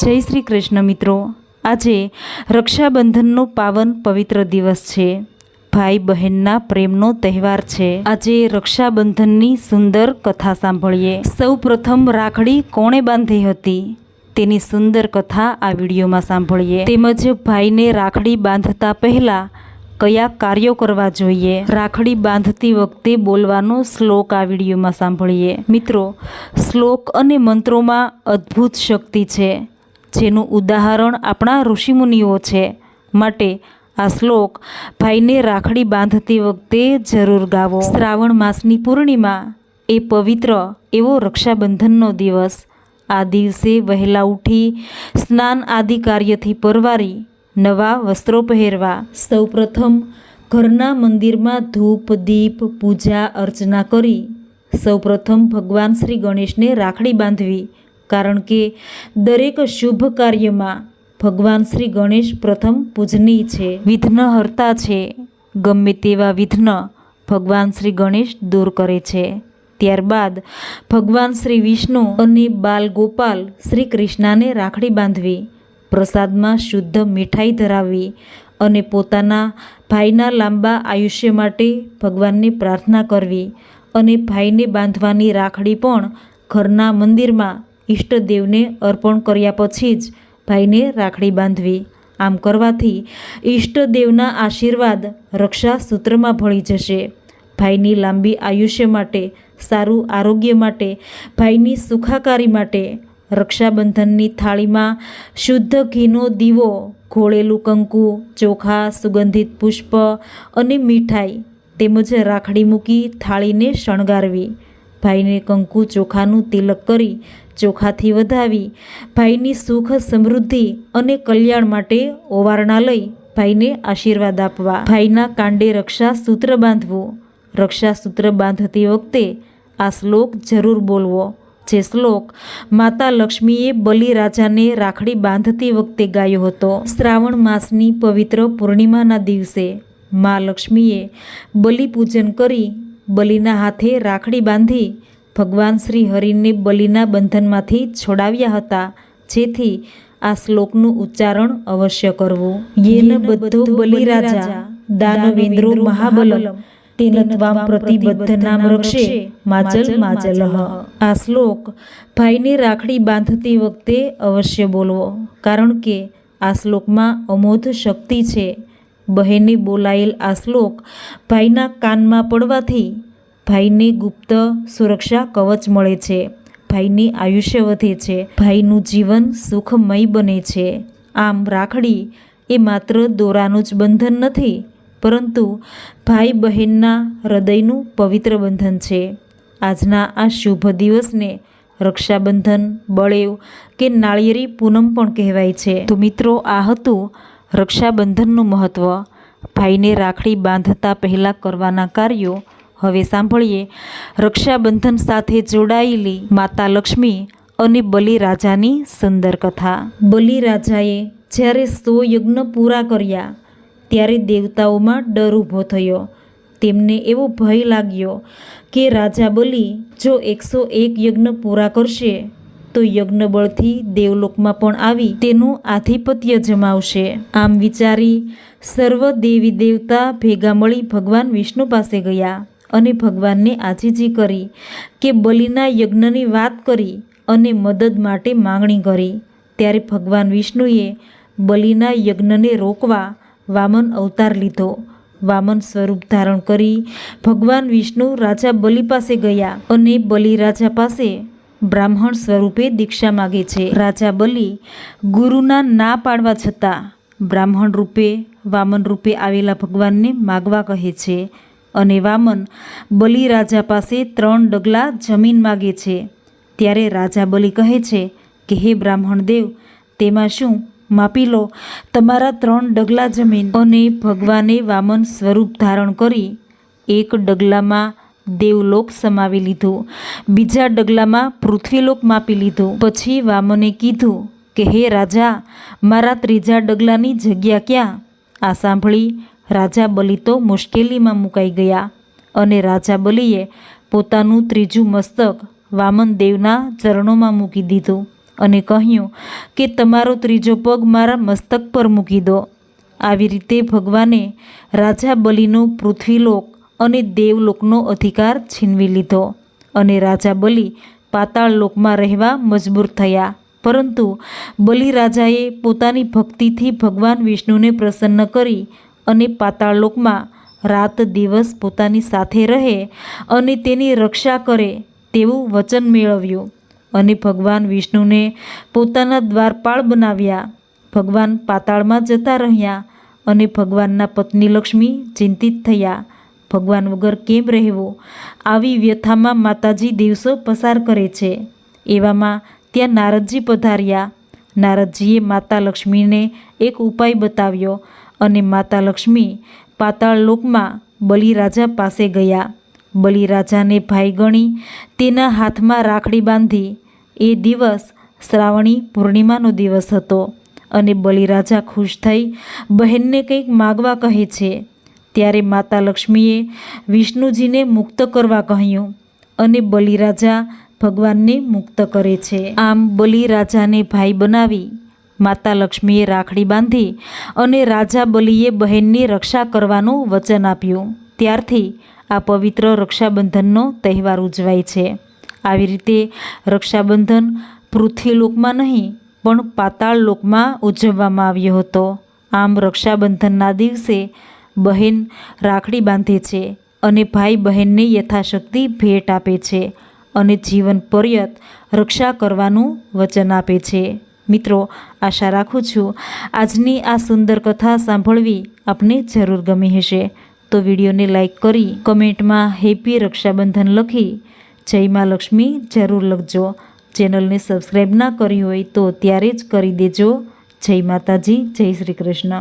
જય શ્રી કૃષ્ણ મિત્રો. આજે રક્ષાબંધનનો પાવન પવિત્ર દિવસ છે. ભાઈ બહેનના પ્રેમનો તહેવાર છે. આજે રક્ષાબંધનની સુંદર કથા સાંભળીએ. સૌ પ્રથમ રાખડી કોણે બાંધી હતી? તેની સુંદર કથા આ વિડીયોમાં સાંભળીએ. તેમજ ભાઈને રાખડી બાંધતા પહેલાં કયા કાર્યો કરવા જોઈએ? રાખડી બાંધતી વખતે બોલવાનો શ્લોક આ વિડીયોમાં સાંભળીએ. મિત્રો, શ્લોક અને મંત્રોમાં અદ્ભુત શક્તિ છે. જેનું ઉદાહરણ આપણા ઋષિમુનિઓ છે. માટે આ શ્લોક ભાઈને રાખડી બાંધતી વખતે જરૂર ગાવો. શ્રાવણ માસની પૂર્ણિમા એ પવિત્ર એવો રક્ષાબંધનનો દિવસ. આ દિવસે વહેલા ઉઠી સ્નાન આદિ કાર્યથી પરવારી નવા વસ્ત્રો પહેરવા. સૌપ્રથમ ઘરના મંદિરમાં ધૂપ, દીપ, પૂજા, અર્ચના કરી સૌપ્રથમ ભગવાન શ્રી ગણેશને રાખડી બાંધવી. કારણ કે દરેક શુભ કાર્યમાં ભગવાન શ્રી ગણેશ પ્રથમ પૂજનીય છે. વિઘ્નહર્તા છે. ગમે તેવા વિઘ્ન ભગવાન શ્રી ગણેશ દૂર કરે છે. ત્યારબાદ ભગવાન શ્રી વિષ્ણુ અને બાલ ગોપાલ શ્રી કૃષ્ણાને રાખડી બાંધવી, પ્રસાદમાં શુદ્ધ મીઠાઈ ધરાવવી અને પોતાના ભાઈના લાંબા આયુષ્ય માટે ભગવાનને પ્રાર્થના કરવી અને ભાઈને બાંધવાની રાખડી પણ ઘરના મંદિરમાં ઈષ્ટદેવને અર્પણ કર્યા પછી જ ભાઈને રાખડી બાંધવી. આમ કરવાથી ઈષ્ટદેવના આશીર્વાદ રક્ષા સૂત્રમાં ભળી જશે. ભાઈની લાંબી આયુષ્ય માટે, સારું આરોગ્ય માટે, ભાઈની સુખાકારી માટે, રક્ષાબંધનની થાળીમાં શુદ્ધ ઘીનો દીવો, ઘોળેલું કંકુ, ચોખા, સુગંધિત પુષ્પ અને મીઠાઈ તેમજ રાખડી મૂકી થાળીને શણગારવી. ભાઈને કંકુ ચોખાનું તિલક કરી ચોખાથી વધાવી, ભાઈની સુખ, સમૃદ્ધિ અને કલ્યાણ માટે ઓવારણા લઈ ભાઈને આશીર્વાદ આપવા. ભાઈના કાંડે રક્ષા સૂત્ર બાંધવું. રક્ષા સૂત્ર બાંધતી વખતે આ શ્લોક જરૂર બોલવો. જે શ્લોક માતા લક્ષ્મીએ બલિરાજાને રાખડી બાંધતી વખતે ગાયો હતો. શ્રાવણ માસની પવિત્ર પૂર્ણિમાના દિવસે મા લક્ષ્મીએ બલિપૂજન કરી બલિના હાથે રાખડી બાંધી ભગવાન શ્રી હરિને બલિના બંધનમાંથી છોડાવ્યા હતા. જેથી આ શ્લોકનું ઉચ્ચારણ અવશ્ય કરવું. યેન બધો બલિરાજા દાનવેન્દ્રો મહાબલમ તેન ત્વામ પ્રતિબદ્ધ નામ રક્ષે માચલ માચલ આ શ્લોક ભાઈને રાખડી બાંધતી વખતે અવશ્ય બોલવો કારણ કે આ શ્લોકમાં અમોધ શક્તિ છે. બહેને બોલાયેલ આ શ્લોક ભાઈના કાનમાં પડવાથી ભાઈને ગુપ્ત સુરક્ષા કવચ મળે છે. ભાઈની આયુષ્ય વધે છે. ભાઈનું જીવન સુખમય બને છે. આમ રાખડી એ માત્ર દોરાનું જ બંધન નથી, પરંતુ ભાઈ બહેનના હૃદયનું પવિત્ર બંધન છે. આજના આ શુભ દિવસને રક્ષાબંધન, બળેવ કે નાળિયેરી પૂનમ પણ કહેવાય છે. તો મિત્રો, આ હતું રક્ષાબંધનનું મહત્ત્વ ભાઈને રાખડી બાંધતા પહેલાં કરવાના કાર્યો હવે સાંભળીએ રક્ષાબંધન સાથે જોડાયેલી માતા લક્ષ્મી અને બલિરાજાની સુંદર કથા બલિરાજાએ જ્યારે સો યજ્ઞ પૂરા કર્યા, ત્યારે દેવતાઓમાં ડર ઊભો થયો. તેમને એવો ભય લાગ્યો કે રાજા બલિ જો એકસો એક યજ્ઞ પૂરા કરશે, તો યજ્ઞ બળથી દેવલોકમાં પણ આવી તેનું આધિપત્ય જમાવશે. આમ વિચારી સર્વ દેવી દેવતા ભેગા મળી ભગવાન વિષ્ણુ પાસે ગયા. અને ભગવાનને આજીજી કરી કે બલિના યજ્ઞની વાત કરી અને મદદ માટે માંગણી કરી. ત્યારે ભગવાન વિષ્ણુએ બલિના યજ્ઞને રોકવા વામન અવતાર લીધો. વામન સ્વરૂપ ધારણ કરી ભગવાન વિષ્ણુ રાજા બલિ પાસે ગયા અને બલિ રાજા પાસે બ્રાહ્મણ સ્વરૂપે દીક્ષા માગે છે. રાજા બલિ ગુરુના ના પાડવા છતાં બ્રાહ્મણ રૂપે, વામન રૂપે આવેલા ભગવાનને માગવા કહે છે. અને વામન બલિ રાજા પાસે ત્રણ ડગલા જમીન માગે છે. ત્યારે રાજા બલિ કહે છે કે, હે બ્રાહ્મણ દેવ, તેમાં શું? માપી લો. તમારા ત્રણ ડગલા જમીન અને ભગવાને વામન સ્વરૂપ ધારણ કરી, એક ડગલામાં દેવલોક સમાવી લીધું, બીજા ડગલામાં પૃથ્વીલોક માપી લીધું. પછી વામને કીધું કે, હે રાજા, મારા ત્રીજા ડગલાની જગ્યા ક્યાં? આ સાંભળી રાજા બલિ તો મુશ્કેલીમાં મુકાઈ ગયા અને રાજા બલિએ પોતાનું ત્રીજું મસ્તક વામન દેવના ચરણોમાં મૂકી દીધું અને કહ્યું કે તમારો ત્રીજો પગ મારા મસ્તક પર મૂકી દો. આવી રીતે ભગવાને રાજા બલિનો પૃથ્વીલોક અને દેવલોકનો અધિકાર છીનવી લીધો અને રાજા બલિ પાતાળ લોકમાં રહેવા મજબૂર થયા. પરંતુ બલિરાજાએ પોતાની ભક્તિથી ભગવાન વિષ્ણુને પ્રસન્ન કરી અને પાતાળ લોકમાં રાત દિવસ પોતાની સાથે રહે અને તેની રક્ષા કરે તેવું વચન મેળવ્યું. અને ભગવાન વિષ્ણુને પોતાના દ્વારપાળ બનાવ્યા. ભગવાન પાતાળમાં જતા રહ્યા અને ભગવાનના પત્ની લક્ષ્મી ચિંતિત થયા. ભગવાન વગર કેમ રહેવું? આવી વ્યથામાં માતાજી દિવસો પસાર કરે છે. એવામાં ત્યાં નારદજી પધાર્યા. નારદજીએ માતા લક્ષ્મીને એક ઉપાય બતાવ્યો. અને માતા લક્ષ્મી પાતાળ લોકમાં બલિરાજા પાસે ગયા. બલિરાજાને ભાઈ ગણી તેના હાથમાં રાખડી બાંધી. એ દિવસ શ્રાવણી પૂર્ણિમાનો દિવસ હતો અને બલિરાજા ખુશ થઈ બહેનને કંઈક માગવા કહે છે. ત્યારે માતા લક્ષ્મીએ વિષ્ણુજીને મુક્ત કરવા કહ્યું અને બલિરાજા ભગવાનને મુક્ત કરે છે. આમ બલિરાજાને ભાઈ બનાવી માતા લક્ષ્મીએ રાખડી બાંધી અને રાજા બલિએ બહેનની રક્ષા કરવાનું વચન આપ્યું. ત્યારથી આ પવિત્ર રક્ષાબંધનનો તહેવાર ઉજવાય છે. આવી રીતે રક્ષાબંધન પૃથ્વીલોકમાં નહીં, પણ પાતાળ લોકમાં ઉજવવામાં આવ્યો હતો. આમ રક્ષાબંધનના દિવસે બહેન રાખડી બાંધે છે અને ભાઈ બહેનને યથાશક્તિ ભેટ આપે છે અને જીવન પર્યત રક્ષા કરવાનું વચન આપે છે. મિત્રો, આશા રાખું છું આજની આ સુંદર કથા સાંભળવી આપને જરૂર ગમી હશે. તો વિડીયોને લાઈક કરી કમેન્ટમાં હેપી રક્ષાબંધન લખી જય મા લક્ષ્મી જરૂર લખજો. ચેનલને સબસ્ક્રાઈબ ના કરી હોય તો ત્યારે જ કરી દેજો. જય માતાજી, જય શ્રી કૃષ્ણ.